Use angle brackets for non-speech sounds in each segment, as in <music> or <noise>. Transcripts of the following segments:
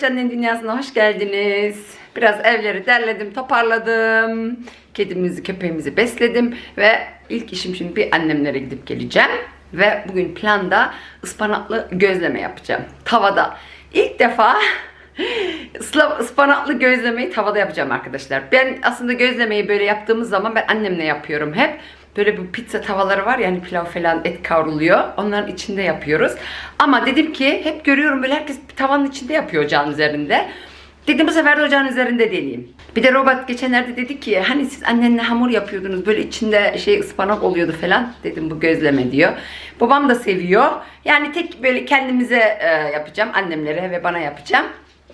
Robotcan'ın dünyasına hoş geldiniz. Biraz evleri derledim, toparladım. Kedimizi, köpeğimizi besledim ve ilk işim şimdi bir annemlere gidip geleceğim. Ve bugün planda ıspanaklı gözleme yapacağım. Tavada. İlk defa <laughs> ıspanaklı gözlemeyi tavada yapacağım arkadaşlar. Ben aslında gözlemeyi böyle yaptığımız zaman ben annemle yapıyorum hep. Böyle bir pizza tavaları var yani pilav falan et kavruluyor. Onların içinde yapıyoruz. Ama dedim ki hep görüyorum böyle herkes tavanın içinde yapıyor ocağın üzerinde. Dedim bu sefer de ocağın üzerinde deneyeyim. Bir de robot geçenlerde dedi ki hani siz annenle hamur yapıyordunuz böyle içinde şey ıspanak oluyordu falan. Dedim bu gözleme diyor. Babam da seviyor. Yani tek böyle kendimize e, yapacağım. Annemlere ve bana yapacağım.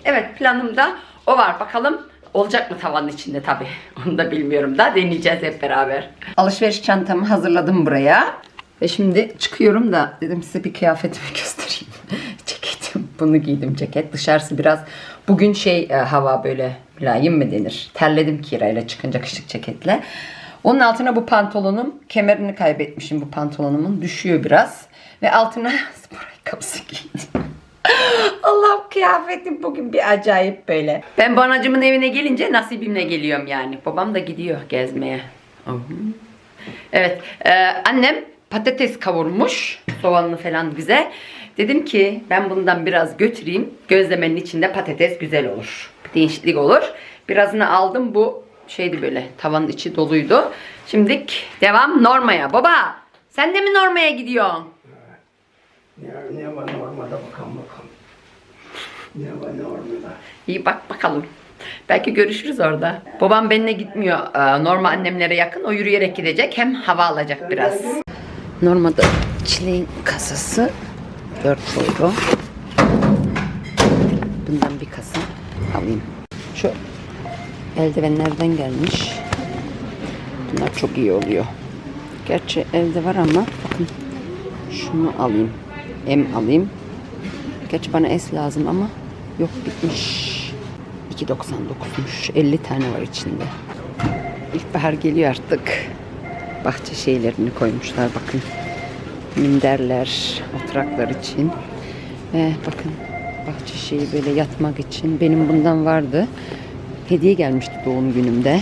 Evet planımda o var. Bakalım olacak mı tavanın içinde tabii. <laughs> Onu da bilmiyorum da deneyeceğiz hep beraber. Alışveriş çantamı hazırladım buraya. Ve şimdi çıkıyorum da dedim size bir kıyafetimi <laughs> göstereyim. Ceketim. Bunu giydim ceket. Dışarısı biraz bugün şey e, hava böyle mülayim mi denir? Terledim kirayla çıkınca kışlık ceketle. Onun altına bu pantolonum. Kemerini kaybetmişim bu pantolonumun. Düşüyor biraz. Ve altına <laughs> spor ayakkabısı giydim. Allah'ım kıyafetim bugün bir acayip böyle. Ben banacımın evine gelince nasibimle geliyorum yani. Babam da gidiyor gezmeye. Hı. Evet e, annem patates kavurmuş. Soğanlı falan güzel. Dedim ki ben bundan biraz götüreyim. Gözlemenin içinde patates güzel olur. Değişiklik olur. Birazını aldım bu şeydi böyle tavanın içi doluydu. Şimdilik devam Norma'ya. Baba sen de mi Norma'ya gidiyorsun? Ne, ne var normada bakalım bakalım. Ne var normada? İyi bak bakalım. Belki görüşürüz orada. Babam benimle gitmiyor. Ee, Norma annemlere yakın. O yürüyerek gidecek. Hem hava alacak biraz. Norma'da çileğin kasası 4 euro. Bundan bir kasa alayım. Şu eldivenlerden gelmiş. Bunlar çok iyi oluyor. Gerçi evde var ama bakın şunu alayım. M alayım. Gerçi bana S lazım ama yok bitmiş. 2.99'muş. 50 tane var içinde. İlkbahar geliyor artık. Bahçe şeylerini koymuşlar bakın. Minderler, oturaklar için. Ve bakın bahçe şeyi böyle yatmak için. Benim bundan vardı. Hediye gelmişti doğum günümde.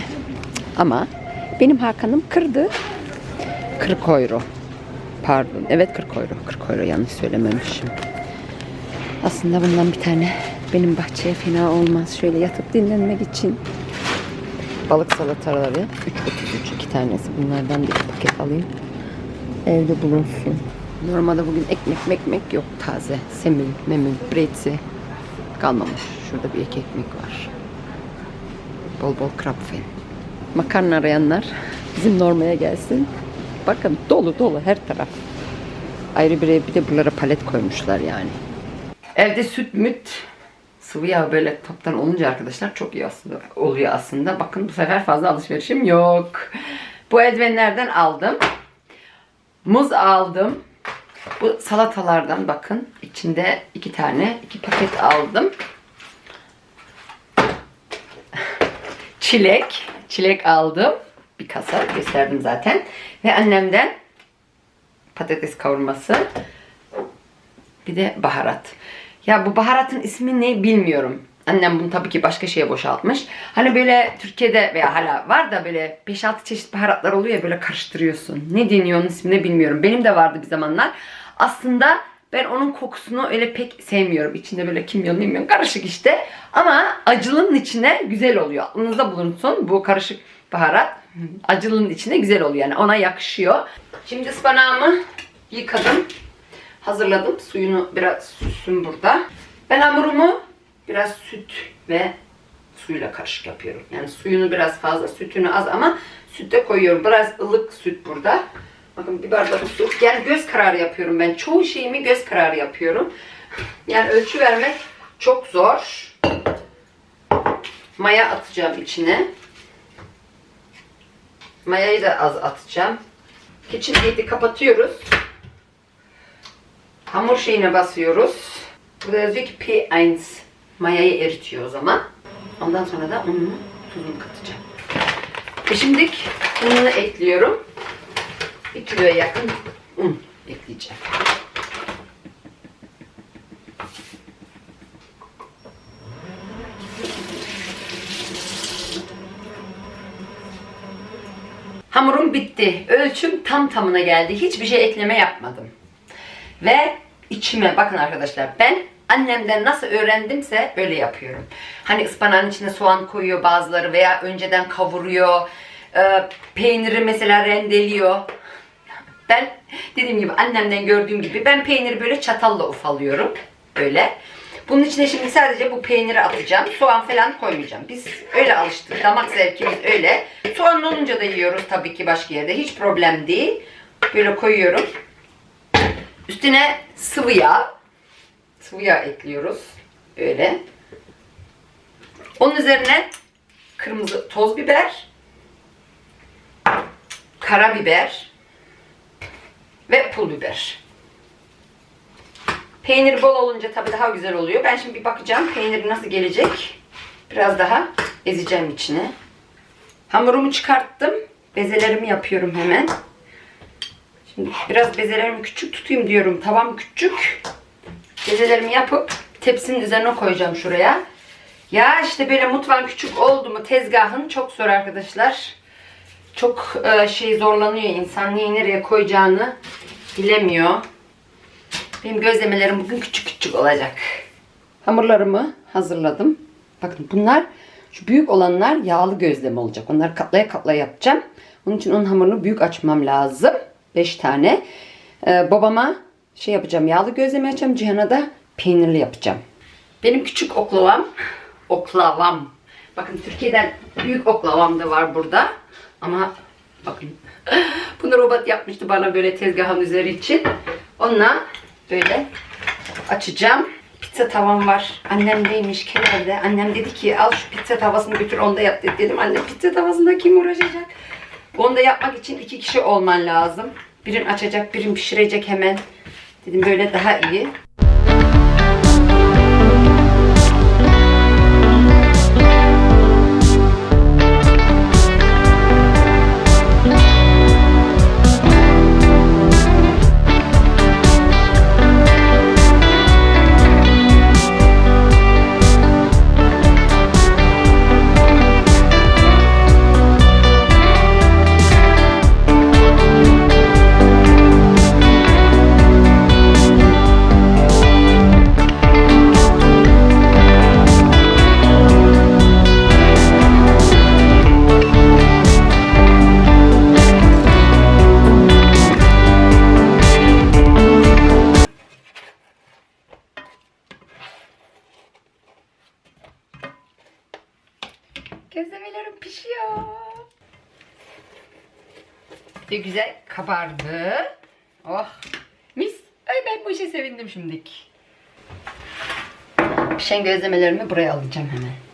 Ama benim Hakan'ım kırdı. 40 euro. Pardon. Evet 40 euro. 40 euro yanlış söylememişim. Aslında bundan bir tane benim bahçeye fena olmaz. Şöyle yatıp dinlenmek için. Balık salataları 3.33 iki tanesi. Bunlardan bir paket alayım. Evde bulunsun. Normalde bugün ekmek mekmek yok taze. Semil, memül, brezi kalmamış. Şurada bir ek ekmek var. Bol bol krapfen. Makarna arayanlar bizim normaya gelsin. Bakın dolu dolu her taraf. Ayrı bir bir de buralara palet koymuşlar yani. Evde süt müt sıvı yağ böyle toptan olunca arkadaşlar çok iyi aslında oluyor aslında. Bakın bu sefer fazla alışverişim yok. Bu eldivenlerden aldım. Muz aldım. Bu salatalardan bakın içinde iki tane iki paket aldım. <laughs> Çilek, çilek aldım. Bir kasa gösterdim zaten. Ve annemden patates kavurması. Bir de baharat. Ya bu baharatın ismi ne bilmiyorum. Annem bunu tabii ki başka şeye boşaltmış. Hani böyle Türkiye'de veya hala var da böyle 5-6 çeşit baharatlar oluyor ya böyle karıştırıyorsun. Ne deniyor onun ismini bilmiyorum. Benim de vardı bir zamanlar. Aslında ben onun kokusunu öyle pek sevmiyorum. İçinde böyle kimyon kimyon karışık işte. Ama acılının içine güzel oluyor. Aklınızda bulunsun bu karışık baharat. Acılının içine güzel oluyor yani ona yakışıyor. Şimdi ıspanağımı yıkadım hazırladım. Suyunu biraz süssün burada. Ben hamurumu biraz süt ve suyla karışık yapıyorum. Yani suyunu biraz fazla, sütünü az ama sütte koyuyorum. Biraz ılık süt burada. Bakın bir bardak su. Yani göz kararı yapıyorum ben. Çoğu şeyimi göz kararı yapıyorum. Yani ölçü vermek çok zor. Maya atacağım içine. Mayayı da az atacağım. KitchenAid'i kapatıyoruz. Hamur şeyine basıyoruz. Burada yazıyor ki P1. Mayayı eritiyor o zaman. Ondan sonra da ununu, tuzunu katacağım. E şimdi ununu ekliyorum. 1 kiloya yakın un ekleyeceğim. Hamurum bitti. Ölçüm tam tamına geldi. Hiçbir şey ekleme yapmadım. Ve içime bakın arkadaşlar ben annemden nasıl öğrendimse öyle yapıyorum. Hani ıspanağın içine soğan koyuyor bazıları veya önceden kavuruyor. Ee, peyniri mesela rendeliyor. Ben dediğim gibi annemden gördüğüm gibi ben peyniri böyle çatalla ufalıyorum. Böyle. Bunun içine şimdi sadece bu peyniri atacağım. Soğan falan koymayacağım. Biz öyle alıştık. Damak zevkimiz öyle. Soğan olunca da yiyoruz tabii ki başka yerde. Hiç problem değil. Böyle koyuyorum. Üstüne sıvı yağ. Sıvı yağ ekliyoruz. Böyle. Onun üzerine kırmızı toz biber. Karabiber. Ve pul biber. Peynir bol olunca tabii daha güzel oluyor. Ben şimdi bir bakacağım peynir nasıl gelecek. Biraz daha ezeceğim içine. Hamurumu çıkarttım. Bezelerimi yapıyorum hemen. Şimdi biraz bezelerimi küçük tutayım diyorum. Tavam küçük. Bezelerimi yapıp tepsinin üzerine koyacağım şuraya. Ya işte böyle mutfağın küçük oldu mu tezgahın çok zor arkadaşlar. Çok e, şey zorlanıyor insan. Neyi nereye koyacağını bilemiyor. Benim gözlemelerim bugün küçük küçük olacak. Hamurlarımı hazırladım. Bakın bunlar şu büyük olanlar yağlı gözleme olacak. Onları katlaya katlaya yapacağım. Onun için onun hamurunu büyük açmam lazım. 5 tane. Ee, babama şey yapacağım. Yağlı gözleme yapacağım. Cihan'a da peynirli yapacağım. Benim küçük oklavam. Oklavam. Bakın Türkiye'den büyük oklavam da var burada. Ama bakın <laughs> bunu robot yapmıştı bana böyle tezgahın üzeri için. Onunla böyle açacağım. Pizza tavam var. Annemdeymiş kenarda. Annem dedi ki al şu pizza tavasını götür onda yap dedi. Dedim anne pizza tavasında kim uğraşacak? Onu da yapmak için iki kişi olman lazım. Birin açacak, birin pişirecek hemen. Dedim böyle daha iyi. Gözlemelerim pişiyor. Ne güzel kabardı. Oh mis. Ay ben bu işe sevindim şimdilik. Pişen gözlemelerimi buraya alacağım hemen.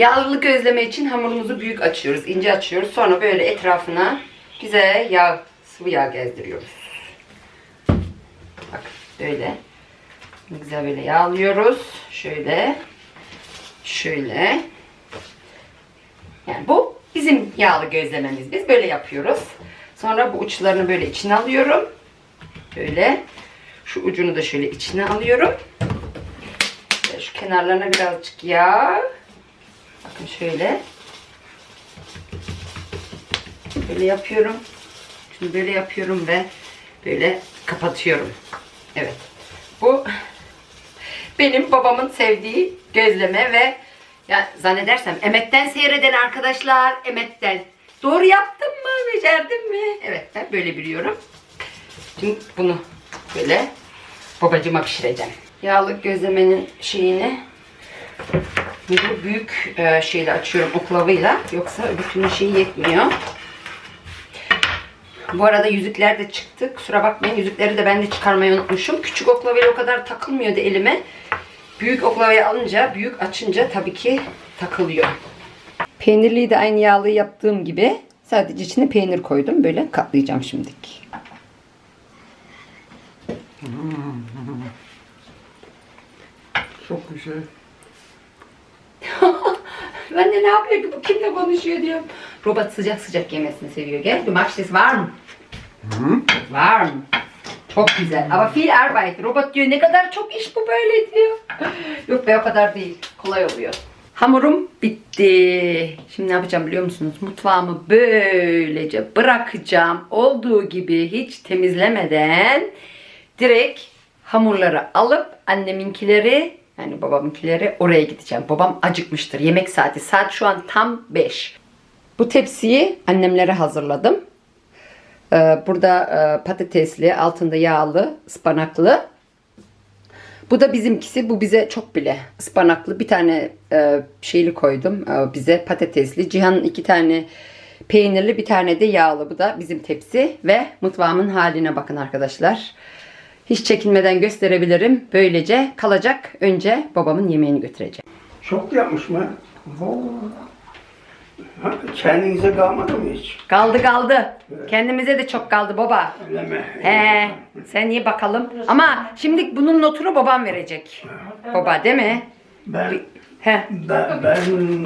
Yağlı gözleme için hamurumuzu büyük açıyoruz, ince açıyoruz. Sonra böyle etrafına güzel yağ, sıvı yağ gezdiriyoruz. Bak böyle. Güzel böyle yağlıyoruz. Şöyle. Şöyle. Yani bu bizim yağlı gözlememiz. Biz böyle yapıyoruz. Sonra bu uçlarını böyle içine alıyorum. Böyle. Şu ucunu da şöyle içine alıyorum. Şu kenarlarına birazcık yağ. Şöyle. Böyle yapıyorum. Şimdi böyle yapıyorum ve böyle kapatıyorum. Evet. Bu benim babamın sevdiği gözleme ve ya zannedersem emetten seyreden arkadaşlar emetten. Doğru yaptım mı? Becerdim mi? Evet ben böyle biliyorum. Şimdi bunu böyle babacıma pişireceğim. Yağlı gözlemenin şeyini bu büyük e, şeyle açıyorum oklavayla. Yoksa bütün şeyi yetmiyor. Bu arada yüzükler de çıktı. Kusura bakmayın yüzükleri de ben de çıkarmayı unutmuşum. Küçük oklavayla o kadar takılmıyordu elime. Büyük oklavayı alınca, büyük açınca tabii ki takılıyor. Peynirliyi de aynı yağlı yaptığım gibi sadece içine peynir koydum. Böyle katlayacağım şimdilik. <laughs> Çok güzel. Ben de ne yapıyor ki bu kimle konuşuyor diyorum. Robot sıcak sıcak yemesini seviyor. Gel bir maçlis var mı? Var mı? Çok güzel. Ama viel Arbeit. Robot diyor ne kadar çok iş bu böyle diyor. Yok be o kadar değil. Kolay oluyor. Hamurum bitti. Şimdi ne yapacağım biliyor musunuz? Mutfağımı böylece bırakacağım. Olduğu gibi hiç temizlemeden direkt hamurları alıp anneminkileri yani babamınkileri oraya gideceğim. Babam acıkmıştır. Yemek saati. Saat şu an tam 5. Bu tepsiyi annemlere hazırladım. Ee, Burada e, patatesli, altında yağlı, ıspanaklı. Bu da bizimkisi. Bu bize çok bile ıspanaklı. Bir tane e, şeyli koydum e, bize patatesli. Cihan'ın iki tane peynirli, bir tane de yağlı. Bu da bizim tepsi ve mutfağımın haline bakın arkadaşlar. Hiç çekinmeden gösterebilirim. Böylece kalacak. Önce babamın yemeğini götüreceğim. Çok yapmış mı? Ha, kendinize kalmadı mı hiç? Kaldı kaldı. Kendimize de çok kaldı baba. Öyle mi? He, sen iyi bakalım. Ama şimdi bunun notunu babam verecek. Baba değil mi? Ben, He. ben, ben,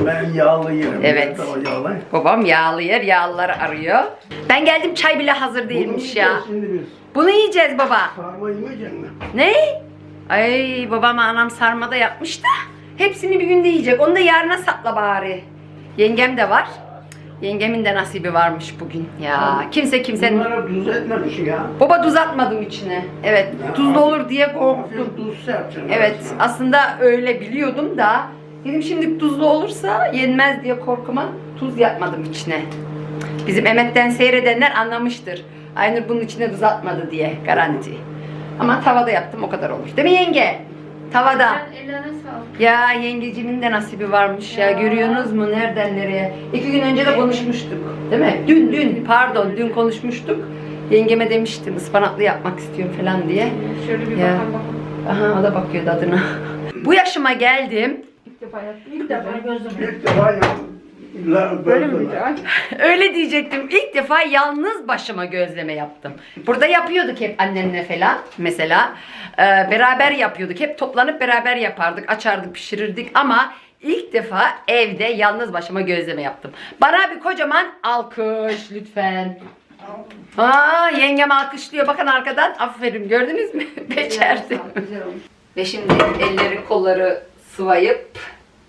ben yağlı yerim. Evet. O yağlı? Babam yağlı yer, yağlıları arıyor. Ben geldim çay bile hazır değilmiş ya. Şimdi biz Bunu yiyeceğiz baba. sarma yemeyecek mi? Ne? Ay babama anam sarmada yapmış da hepsini bir günde yiyecek. Onu da yarına sakla bari. Yengem de var. Yengemin de nasibi varmış bugün. Ya kimse kimsenin... Bunları düz etmemiş ya. Baba tuz atmadım içine. Evet tuzlu olur diye korktum. Tuz yapacaksın. Evet aslında öyle biliyordum da dedim şimdi tuzlu olursa yenmez diye korkuma tuz yapmadım içine. Bizim Emet'ten seyredenler anlamıştır. Aynur bunun içine tuz atmadı diye garanti. Ama tavada yaptım o kadar olur. Değil mi yenge? Tavada. Ya yengecimin de nasibi varmış ya. Ya. Görüyorsunuz mu nereden nereye? İki gün önce de konuşmuştuk. Değil mi? Dün dün pardon dün konuşmuştuk. Yengeme demiştim ıspanaklı yapmak istiyorum falan diye. Şöyle bir Ya. bakalım. Aha o da bakıyor tadına. Bu yaşıma geldim. İlk defa yaptım. İlk defa gözüm. İlk defa yaptım. La- Böyle böyle- miydi? Ay. Öyle diyecektim. İlk defa yalnız başıma gözleme yaptım. Burada yapıyorduk hep annenle falan mesela. Ee, beraber yapıyorduk. Hep toplanıp beraber yapardık. Açardık, pişirirdik ama ilk defa evde yalnız başıma gözleme yaptım. Bana bir kocaman alkış lütfen. Aa, yengem alkışlıyor. Bakın arkadan. Aferin gördünüz mü? <laughs> Becerdim. Güzel olmuş. Ve şimdi elleri kolları sıvayıp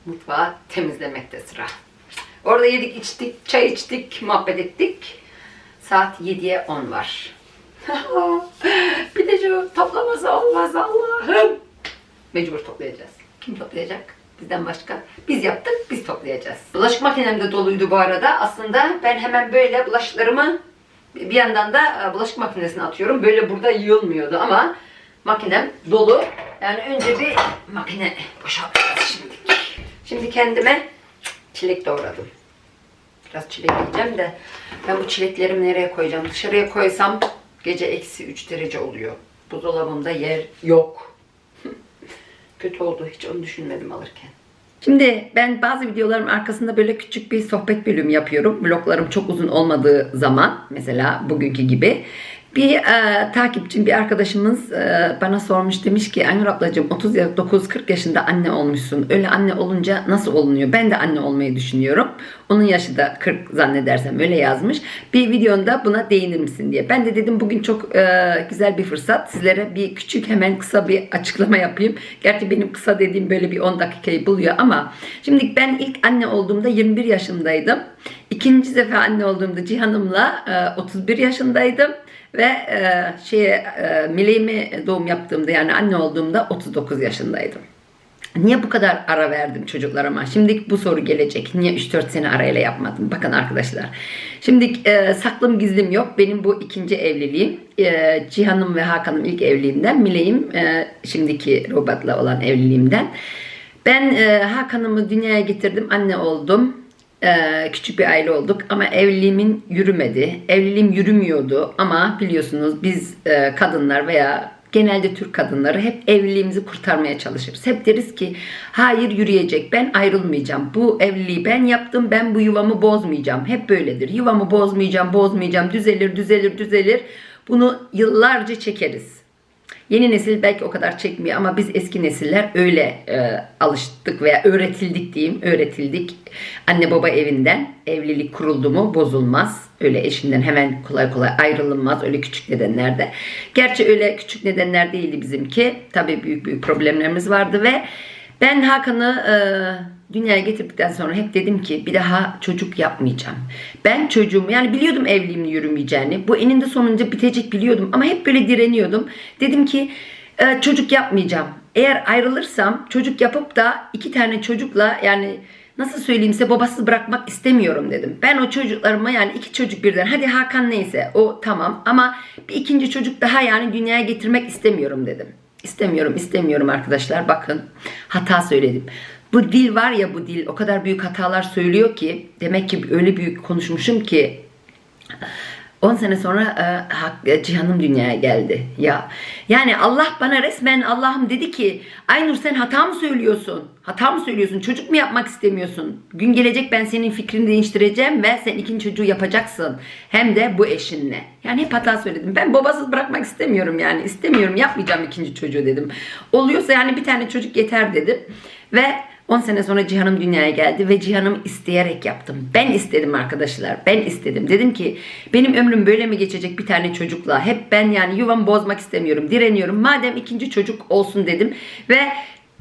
mutfağı temizlemekte sıra. Orada yedik içtik, çay içtik, muhabbet ettik. Saat 7'ye 10 var. <laughs> bir de şu toplaması olmaz Allah'ım. Mecbur toplayacağız. Kim toplayacak? Bizden başka. Biz yaptık, biz toplayacağız. Bulaşık makinem de doluydu bu arada. Aslında ben hemen böyle bulaşıklarımı bir yandan da e, bulaşık makinesine atıyorum. Böyle burada yığılmıyordu ama makinem dolu. Yani önce bir makine boşaltacağız şimdi. Şimdi kendime çilek doğradım. Biraz çilek yiyeceğim de ben bu çileklerimi nereye koyacağım? Dışarıya koysam gece eksi 3 derece oluyor. Buzdolabımda yer yok. <laughs> Kötü oldu. Hiç onu düşünmedim alırken. Şimdi ben bazı videolarım arkasında böyle küçük bir sohbet bölümü yapıyorum. Vloglarım çok uzun olmadığı zaman mesela bugünkü gibi. Bir e, takipçim, bir arkadaşımız e, bana sormuş demiş ki Aynur ablacığım 39-40 yaşında anne olmuşsun. Öyle anne olunca nasıl olunuyor? Ben de anne olmayı düşünüyorum. Onun yaşı da 40 zannedersem öyle yazmış. Bir videonda buna değinir misin diye. Ben de dedim bugün çok e, güzel bir fırsat. Sizlere bir küçük hemen kısa bir açıklama yapayım. Gerçi benim kısa dediğim böyle bir 10 dakikayı buluyor ama şimdi ben ilk anne olduğumda 21 yaşındaydım. İkinci defa anne olduğumda Cihan'ımla e, 31 yaşındaydım. Ve e, şeye e, meleğime doğum yaptığımda yani anne olduğumda 39 yaşındaydım. Niye bu kadar ara verdim çocuklarıma? Şimdi bu soru gelecek. Niye 3-4 sene arayla yapmadım? Bakın arkadaşlar. Şimdi e, saklım gizlim yok. Benim bu ikinci evliliğim. E, Cihan'ım ve Hakan'ım ilk evliliğimden. Mileyim e, şimdiki robotla olan evliliğimden. Ben e, Hakan'ımı dünyaya getirdim. Anne oldum. Ee, küçük bir aile olduk ama evliliğimin yürümedi. Evliliğim yürümüyordu ama biliyorsunuz biz e, kadınlar veya genelde Türk kadınları hep evliliğimizi kurtarmaya çalışırız. Hep deriz ki hayır yürüyecek ben ayrılmayacağım. Bu evliliği ben yaptım ben bu yuvamı bozmayacağım. Hep böyledir. Yuvamı bozmayacağım bozmayacağım düzelir düzelir düzelir. Bunu yıllarca çekeriz. Yeni nesil belki o kadar çekmiyor ama biz eski nesiller öyle e, alıştık veya öğretildik diyeyim. Öğretildik. Anne baba evinden evlilik kuruldu mu bozulmaz. Öyle eşinden hemen kolay kolay ayrılınmaz. Öyle küçük nedenlerde. Gerçi öyle küçük nedenler değildi bizimki. Tabii büyük büyük problemlerimiz vardı ve ben Hakan'ı e, dünyaya getirdikten sonra hep dedim ki bir daha çocuk yapmayacağım. Ben çocuğumu yani biliyordum evliliğimin yürümeyeceğini. Bu eninde sonunda bitecek biliyordum ama hep böyle direniyordum. Dedim ki e, çocuk yapmayacağım. Eğer ayrılırsam çocuk yapıp da iki tane çocukla yani nasıl söyleyeyim size babasız bırakmak istemiyorum dedim. Ben o çocuklarıma yani iki çocuk birden hadi Hakan neyse o tamam ama bir ikinci çocuk daha yani dünyaya getirmek istemiyorum dedim. İstemiyorum istemiyorum arkadaşlar bakın hata söyledim. Bu dil var ya bu dil o kadar büyük hatalar söylüyor ki demek ki öyle büyük konuşmuşum ki 10 sene sonra e, Hak- e, Cihan'ım dünyaya geldi. Ya yani Allah bana resmen Allah'ım dedi ki Aynur sen hata mı söylüyorsun? Hata mı söylüyorsun? Çocuk mu yapmak istemiyorsun? Gün gelecek ben senin fikrini değiştireceğim ve sen ikinci çocuğu yapacaksın. Hem de bu eşinle. Yani hep hata söyledim. Ben babasız bırakmak istemiyorum yani. istemiyorum yapmayacağım ikinci çocuğu dedim. Oluyorsa yani bir tane çocuk yeter dedim. Ve 10 sene sonra Cihan'ım dünyaya geldi ve Cihan'ım isteyerek yaptım. Ben istedim arkadaşlar. Ben istedim. Dedim ki benim ömrüm böyle mi geçecek bir tane çocukla? Hep ben yani yuvamı bozmak istemiyorum. Direniyorum. Madem ikinci çocuk olsun dedim. Ve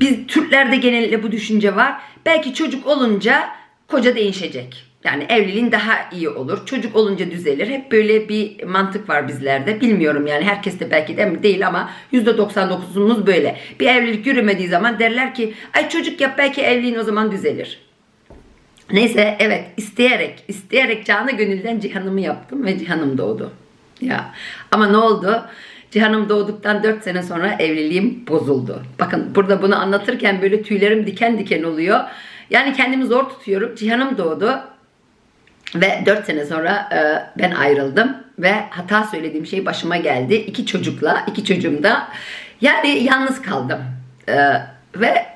biz Türklerde genellikle bu düşünce var. Belki çocuk olunca koca değişecek. Yani evliliğin daha iyi olur. Çocuk olunca düzelir. Hep böyle bir mantık var bizlerde. Bilmiyorum yani herkes de belki de değil ama %99'umuz böyle. Bir evlilik yürümediği zaman derler ki ay çocuk yap belki evliliğin o zaman düzelir. Neyse evet isteyerek isteyerek canı gönülden cihanımı yaptım ve cihanım doğdu. Ya ama ne oldu? Cihanım doğduktan 4 sene sonra evliliğim bozuldu. Bakın burada bunu anlatırken böyle tüylerim diken diken oluyor. Yani kendimi zor tutuyorum. Cihanım doğdu. Ve 4 sene sonra e, ben ayrıldım ve hata söylediğim şey başıma geldi. İki çocukla, iki çocuğum da yani yalnız kaldım. E, ve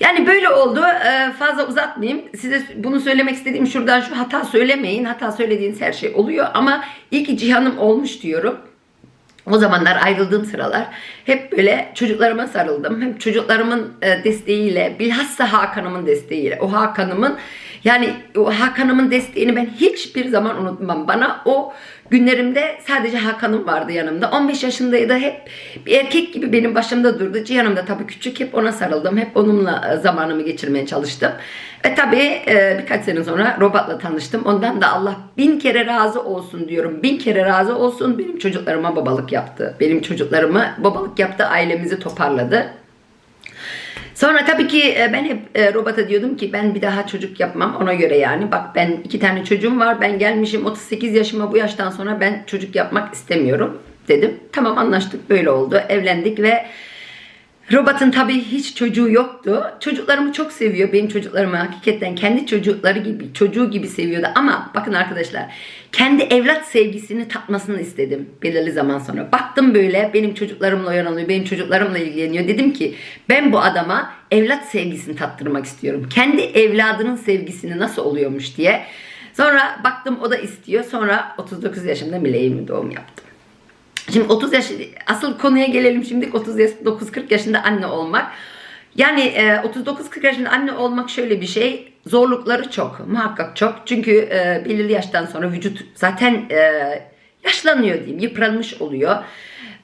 yani böyle oldu. E, fazla uzatmayayım. Size bunu söylemek istediğim şuradan şu hata söylemeyin. Hata söylediğiniz her şey oluyor ama iyi ki cihanım olmuş diyorum. O zamanlar ayrıldığım sıralar hep böyle çocuklarıma sarıldım. Hem çocuklarımın e, desteğiyle, bilhassa Hakan'ımın desteğiyle. O Hakan'ımın yani Hakan'ımın desteğini ben hiçbir zaman unutmam. Bana o günlerimde sadece Hakan'ım vardı yanımda. 15 yaşındaydı hep bir erkek gibi benim başımda durdu. Cihan'ım da tabii küçük hep ona sarıldım. Hep onunla e, zamanımı geçirmeye çalıştım. Ve tabii e, birkaç sene sonra Robot'la tanıştım. Ondan da Allah bin kere razı olsun diyorum. Bin kere razı olsun. Benim çocuklarıma babalık yaptı. Benim çocuklarıma babalık yaptı. Ailemizi toparladı. Sonra tabii ki e, ben hep e, robota diyordum ki ben bir daha çocuk yapmam ona göre yani. Bak ben iki tane çocuğum var. Ben gelmişim 38 yaşıma bu yaştan sonra ben çocuk yapmak istemiyorum dedim. Tamam anlaştık böyle oldu. Evlendik ve Robot'un tabii hiç çocuğu yoktu. Çocuklarımı çok seviyor. Benim çocuklarımı hakikaten kendi çocukları gibi, çocuğu gibi seviyordu. Ama bakın arkadaşlar, kendi evlat sevgisini tatmasını istedim belirli zaman sonra. Baktım böyle benim çocuklarımla oyalanıyor, benim çocuklarımla ilgileniyor. Dedim ki ben bu adama evlat sevgisini tattırmak istiyorum. Kendi evladının sevgisini nasıl oluyormuş diye. Sonra baktım o da istiyor. Sonra 39 yaşımda Miley'imi doğum yaptım. Şimdi 30 yaş asıl konuya gelelim şimdi 39-40 yaşında anne olmak. Yani e, 39-40 yaşında anne olmak şöyle bir şey. Zorlukları çok. Muhakkak çok. Çünkü e, belirli yaştan sonra vücut zaten e, yaşlanıyor diyeyim. Yıpranmış oluyor.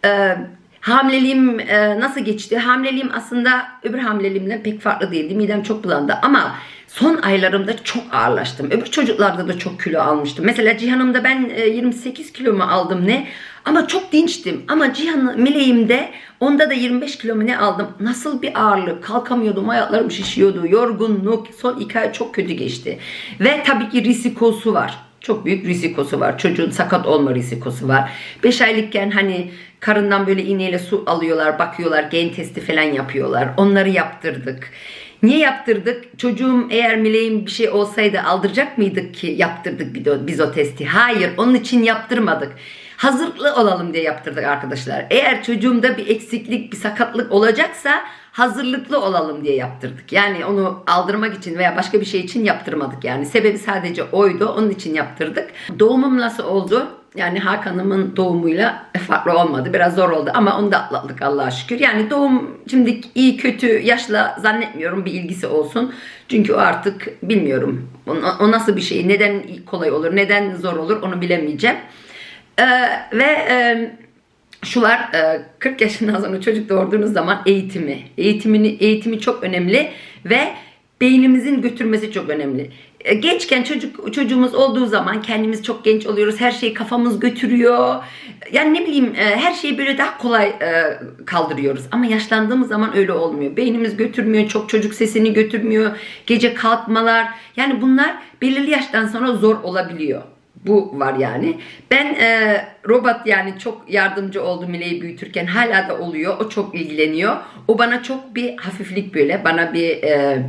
E, hamileliğim e, nasıl geçti? Hamileliğim aslında öbür hamileliğimden pek farklı değildi. Midem çok bulandı ama son aylarımda çok ağırlaştım. Öbür çocuklarda da çok kilo almıştım. Mesela Cihan'ımda ben e, 28 kilo mu aldım ne? Ama çok dinçtim. Ama Cihan Mile'imde onda da 25 kilo mu ne aldım. Nasıl bir ağırlık. Kalkamıyordum. Ayaklarım şişiyordu. Yorgunluk. Son iki ay çok kötü geçti. Ve tabii ki risikosu var. Çok büyük risikosu var. Çocuğun sakat olma risikosu var. 5 aylıkken hani karından böyle iğneyle su alıyorlar, bakıyorlar, gen testi falan yapıyorlar. Onları yaptırdık. Niye yaptırdık? Çocuğum eğer mileğim bir şey olsaydı aldıracak mıydık ki yaptırdık biz o, testi? Hayır, onun için yaptırmadık. Hazırlıklı olalım diye yaptırdık arkadaşlar. Eğer çocuğumda bir eksiklik, bir sakatlık olacaksa hazırlıklı olalım diye yaptırdık. Yani onu aldırmak için veya başka bir şey için yaptırmadık yani. Sebebi sadece oydu. Onun için yaptırdık. Doğumum nasıl oldu? Yani Hakan'ımın doğumuyla farklı olmadı. Biraz zor oldu ama onu da atlattık Allah'a şükür. Yani doğum şimdi iyi kötü yaşla zannetmiyorum bir ilgisi olsun. Çünkü o artık bilmiyorum. O, o nasıl bir şey, neden kolay olur, neden zor olur onu bilemeyeceğim. Ee, ve e, şu var e, 40 yaşından sonra çocuk doğurduğunuz zaman eğitimi. Eğitimini eğitimi çok önemli ve beynimizin götürmesi çok önemli. E, Gençken çocuk çocuğumuz olduğu zaman kendimiz çok genç oluyoruz. Her şeyi kafamız götürüyor. Yani ne bileyim e, her şeyi böyle daha kolay e, kaldırıyoruz. Ama yaşlandığımız zaman öyle olmuyor. Beynimiz götürmüyor, çok çocuk sesini götürmüyor. Gece kalkmalar. Yani bunlar belirli yaştan sonra zor olabiliyor. Bu var yani. Ben e, robot yani çok yardımcı oldu Mile'yi büyütürken. Hala da oluyor. O çok ilgileniyor. O bana çok bir hafiflik böyle. Bana bir e,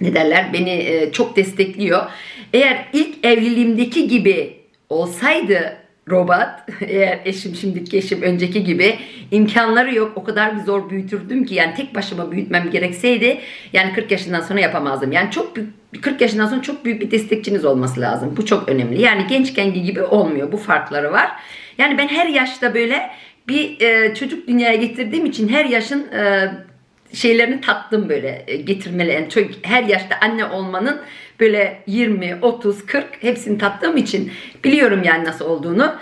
ne derler beni e, çok destekliyor. Eğer ilk evliliğimdeki gibi olsaydı robot <laughs> eğer eşim şimdiki eşim önceki gibi imkanları yok o kadar bir zor büyütürdüm ki yani tek başıma büyütmem gerekseydi yani 40 yaşından sonra yapamazdım. Yani çok büyük 40 yaşından sonra çok büyük bir destekçiniz olması lazım. Bu çok önemli. Yani gençken gibi olmuyor. Bu farkları var. Yani ben her yaşta böyle bir e, çocuk dünyaya getirdiğim için her yaşın e, şeylerini tattım böyle e, getirmelerini. Çok her yaşta anne olmanın böyle 20, 30, 40 hepsini tattığım için biliyorum yani nasıl olduğunu.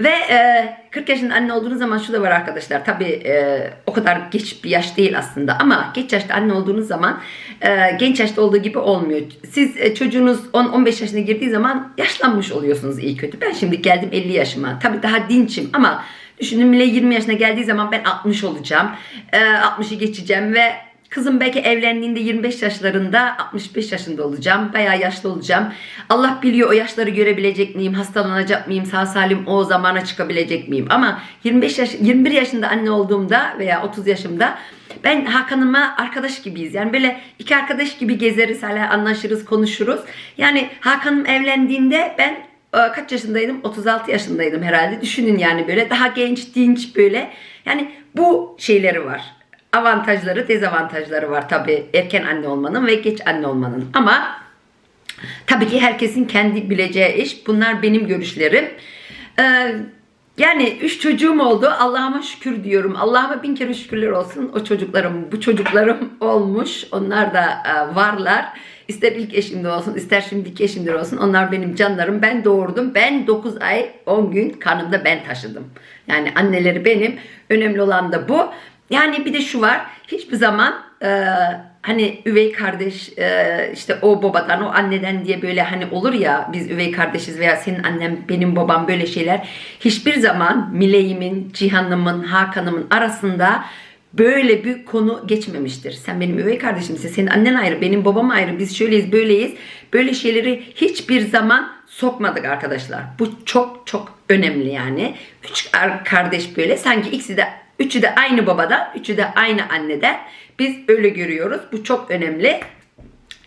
Ve e, 40 yaşında anne olduğunuz zaman şu da var arkadaşlar. Tabii e, o kadar geç bir yaş değil aslında ama geç yaşta anne olduğunuz zaman e, genç yaşta olduğu gibi olmuyor. Siz e, çocuğunuz 10-15 yaşına girdiği zaman yaşlanmış oluyorsunuz iyi kötü. Ben şimdi geldim 50 yaşıma. Tabii daha dinçim ama Düşünün bile 20 yaşına geldiği zaman ben 60 olacağım. Ee, 60'ı geçeceğim ve kızım belki evlendiğinde 25 yaşlarında 65 yaşında olacağım. Bayağı yaşlı olacağım. Allah biliyor o yaşları görebilecek miyim? Hastalanacak mıyım? Sağ salim o zamana çıkabilecek miyim? Ama 25 yaş 21 yaşında anne olduğumda veya 30 yaşımda ben Hakan'ıma arkadaş gibiyiz. Yani böyle iki arkadaş gibi gezeriz, hala anlaşırız, konuşuruz. Yani Hakan'ım evlendiğinde ben e, kaç yaşındaydım? 36 yaşındaydım herhalde. Düşünün yani böyle daha genç, dinç böyle. Yani bu şeyleri var. Avantajları, dezavantajları var tabii erken anne olmanın ve geç anne olmanın. Ama tabii ki herkesin kendi bileceği iş. Bunlar benim görüşlerim. Ee, yani üç çocuğum oldu. Allah'ıma şükür diyorum. Allah'ıma bin kere şükürler olsun. O çocuklarım, bu çocuklarım <laughs> olmuş. Onlar da e, varlar. İster ilk eşimde olsun, ister şimdiki eşimde olsun. Onlar benim canlarım. Ben doğurdum. Ben 9 ay 10 gün karnımda ben taşıdım. Yani anneleri benim. Önemli olan da bu. Yani bir de şu var. Hiçbir zaman e, hani üvey kardeş e, işte o babadan o anneden diye böyle hani olur ya biz üvey kardeşiz veya senin annem benim babam böyle şeyler hiçbir zaman Miley'imin, Cihan'ımın, Hakan'ımın arasında böyle bir konu geçmemiştir. Sen benim üvey kardeşimsin. Senin annen ayrı, benim babam ayrı. Biz şöyleyiz, böyleyiz. Böyle şeyleri hiçbir zaman sokmadık arkadaşlar. Bu çok çok önemli yani. Üç ar- kardeş böyle sanki ikisi de üçü de aynı babadan, üçü de aynı anneden. Biz öyle görüyoruz. Bu çok önemli.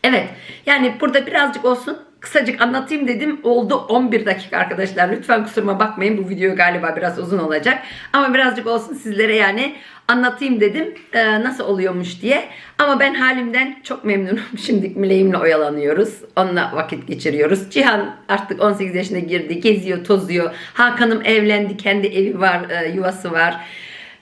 Evet. Yani burada birazcık olsun kısacık anlatayım dedim. Oldu 11 dakika arkadaşlar. Lütfen kusuruma bakmayın. Bu video galiba biraz uzun olacak. Ama birazcık olsun sizlere yani anlatayım dedim. Ee, nasıl oluyormuş diye. Ama ben halimden çok memnunum. <laughs> Şimdi Mileyim'le oyalanıyoruz. Onunla vakit geçiriyoruz. Cihan artık 18 yaşına girdi. Geziyor, tozuyor. Hakan'ım evlendi. Kendi evi var, e, yuvası var.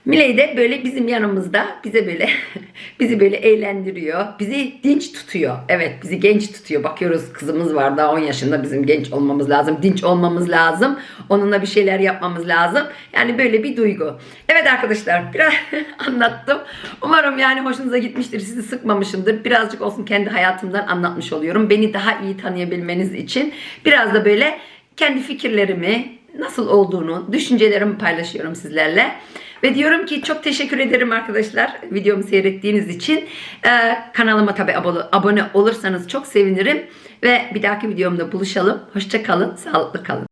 Miley de böyle bizim yanımızda bize böyle <laughs> bizi böyle eğlendiriyor. Bizi dinç tutuyor. Evet bizi genç tutuyor. Bakıyoruz kızımız var daha 10 yaşında bizim genç olmamız lazım. Dinç olmamız lazım. Onunla bir şeyler yapmamız lazım. Yani böyle bir duygu. Evet arkadaşlar biraz <laughs> anlattım. Umarım yani hoşunuza gitmiştir. Sizi sıkmamışımdır. Birazcık olsun kendi hayatımdan anlatmış oluyorum. Beni daha iyi tanıyabilmeniz için biraz da böyle kendi fikirlerimi nasıl olduğunu, düşüncelerimi paylaşıyorum sizlerle. Ve diyorum ki çok teşekkür ederim arkadaşlar videomu seyrettiğiniz için. Ee, kanalıma tabi abone, olursanız çok sevinirim. Ve bir dahaki videomda buluşalım. Hoşça kalın, sağlıklı kalın.